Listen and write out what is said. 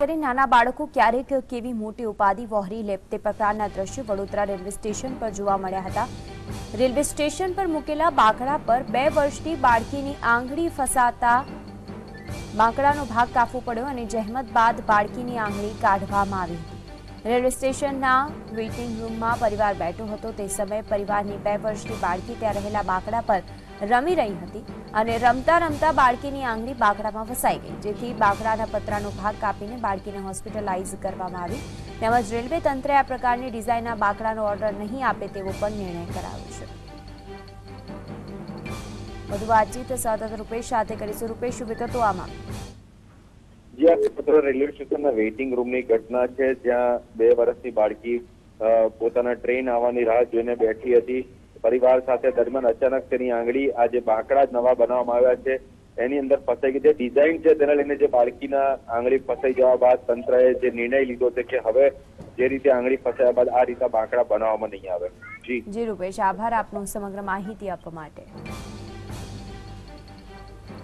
નાના બાળકો ક્યારેક કેવી મોટી ઉપાધિ વહોરી લે તે પ્રકારના દ્રશ્યો વડોદરા રેલવે સ્ટેશન પર જોવા મળ્યા હતા. રેલવે સ્ટેશન પર મૂકેલા બાંકડા પર બે વર્ષની બાળકીની આંગળી ફસાતા બાંકડાનો ભાગ કાપવો પડ્યો અને જહેમત બાદ બાળકીની આંગળી કાઢવામાં આવી રેલવે સ્ટેશનના વેઇટિંગ રૂમમાં પરિવાર બેઠો હતો. તે સમયે પરિવારની બે વર્ષની બાળકી ત્યાં રહેલા બાંકડા પર રમી રહી હતી અને રમતા રમતા બાળકીની આંગળી બાકડામાં ફસાઈ ગઈ, જેથી બાકડાના પતરાનો ભાગ કાપીને બાળકીને હોસ્પિટલાઇઝ કરવામાં આવી. તેમજ રેલવે તંત્રે આ પ્રકારની ડિઝાઇનના બાકડાનો ઓર્ડર નહીં આપે તેવો પણ નિર્ણય કરાયો છે. વધુ વાતચીત સતત રૂપેશ સાથે કરીશું. રૂપેશ, શું વિગતો આમાં? જી, આ વડોદરા રેલવે સ્ટેશનના વેઇટિંગ રૂમની ઘટના છે, જ્યાં બે વર્ષની બાળકી પોતાના ટ્રેન આવવાની રાહ જોઈને બેઠી હતી. પરિવાર સાથે દરમિયાન અચાનક તેની આંગળી, આ જે બાંકડા નવા બનાવવામાં આવ્યા છે, એની અંદર ફસાઈ ગઈ જે ડિઝાઇન છે તેને લઈને જે બાળકીના આંગળી ફસાઈ જવા બાદ તંત્રએ જે નિર્ણય લીધો છે કે હવે જે રીતે આંગળી ફસાયા બાદ આ રીતે બાંકડા બનાવવામાં નહીં આવે. જી. જી, રૂપેશ, આભાર આપનો સમગ્ર માહિતી આપવા માટે.